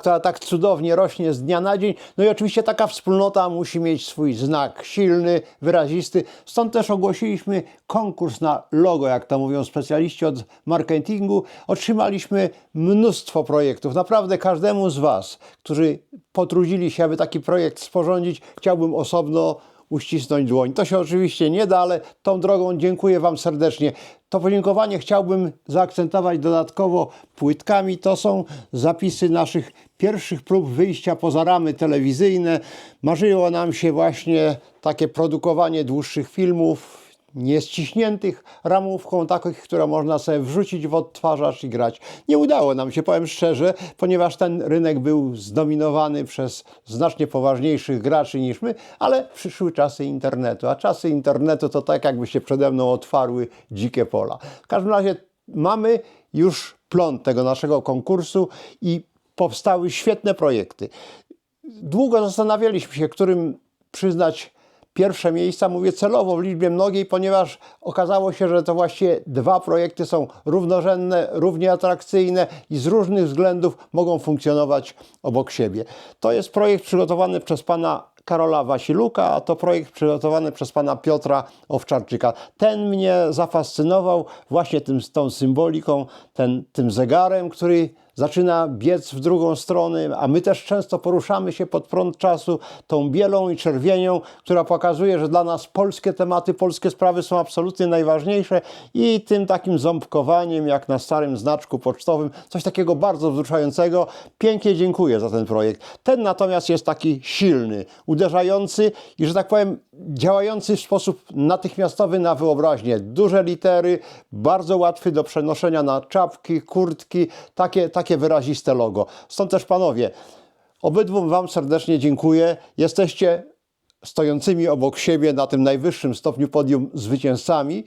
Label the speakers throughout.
Speaker 1: która tak cudownie rośnie z dnia na dzień. No i oczywiście taka wspólnota musi mieć swój znak silny, wyrazisty. Stąd też ogłosiliśmy konkurs na logo, jak to mówią specjaliści od marketingu. Otrzymaliśmy mnóstwo projektów. Naprawdę każdemu z Was, którzy potrudzili się, aby taki projekt sporządzić, chciałbym osobno uścisnąć dłoń. To się oczywiście nie da, ale tą drogą dziękuję Wam serdecznie. To podziękowanie chciałbym zaakcentować dodatkowo płytkami. To są zapisy naszych pierwszych prób wyjścia poza ramy telewizyjne. Marzyło nam się właśnie takie produkowanie dłuższych filmów, nie ściśniętych ramówką, takich, które można sobie wrzucić w odtwarzacz i grać. Nie udało nam się, powiem szczerze, ponieważ ten rynek był zdominowany przez znacznie poważniejszych graczy niż my, ale przyszły czasy internetu, a czasy internetu to tak jakby się przede mną otwarły dzikie pola. W każdym razie mamy już plon tego naszego konkursu i powstały świetne projekty. Długo zastanawialiśmy się, którym przyznać pierwsze miejsca, mówię celowo w liczbie mnogiej, ponieważ okazało się, że to właściwie dwa projekty są równorzędne, równie atrakcyjne i z różnych względów mogą funkcjonować obok siebie. To jest projekt przygotowany przez pana Karola Wasiluka, a to projekt przygotowany przez pana Piotra Owczarczyka. Ten mnie zafascynował właśnie tym, tą symboliką, ten, tym zegarem, który zaczyna biec w drugą stronę, a my też często poruszamy się pod prąd czasu tą bielą i czerwienią, która pokazuje, że dla nas polskie tematy, polskie sprawy są absolutnie najważniejsze i tym takim ząbkowaniem, jak na starym znaczku pocztowym, coś takiego bardzo wzruszającego. Pięknie dziękuję za ten projekt. Ten natomiast jest taki silny, uderzający i, że tak powiem, działający w sposób natychmiastowy na wyobraźnię. Duże litery, bardzo łatwy do przenoszenia na czapki, kurtki, takie, takie wyraziste logo. Stąd też panowie, obydwu Wam serdecznie dziękuję. Jesteście stojącymi obok siebie na tym najwyższym stopniu podium zwycięzcami.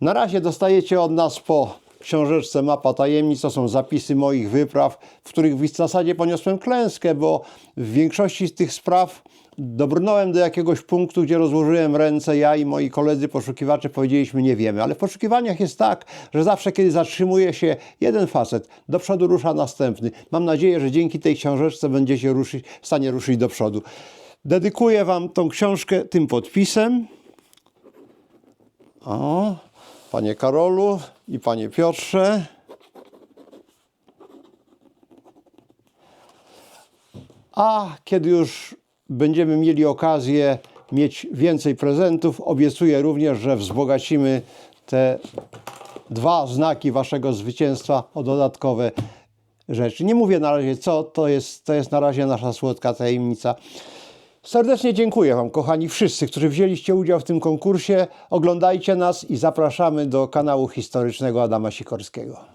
Speaker 1: Na razie dostajecie od nas po książeczce Mapa Tajemnic, to są zapisy moich wypraw, w których w zasadzie poniosłem klęskę, bo w większości z tych spraw dobrnąłem do jakiegoś punktu, gdzie rozłożyłem ręce, ja i moi koledzy poszukiwacze powiedzieliśmy nie wiemy, ale w poszukiwaniach jest tak, że zawsze kiedy zatrzymuje się jeden facet, do przodu rusza następny. Mam nadzieję, że dzięki tej książeczce będziecie ruszyć, w stanie ruszyć do przodu. Dedykuję Wam tą książkę tym podpisem. O, Panie Karolu i Panie Piotrze. A kiedy już będziemy mieli okazję mieć więcej prezentów, obiecuję również, że wzbogacimy te dwa znaki Waszego zwycięstwa o dodatkowe rzeczy. Nie mówię na razie co, to jest, to jest na razie nasza słodka tajemnica. Serdecznie dziękuję Wam, kochani wszyscy, którzy wzięliście udział w tym konkursie. Oglądajcie nas i zapraszamy do kanału historycznego Adama Sikorskiego.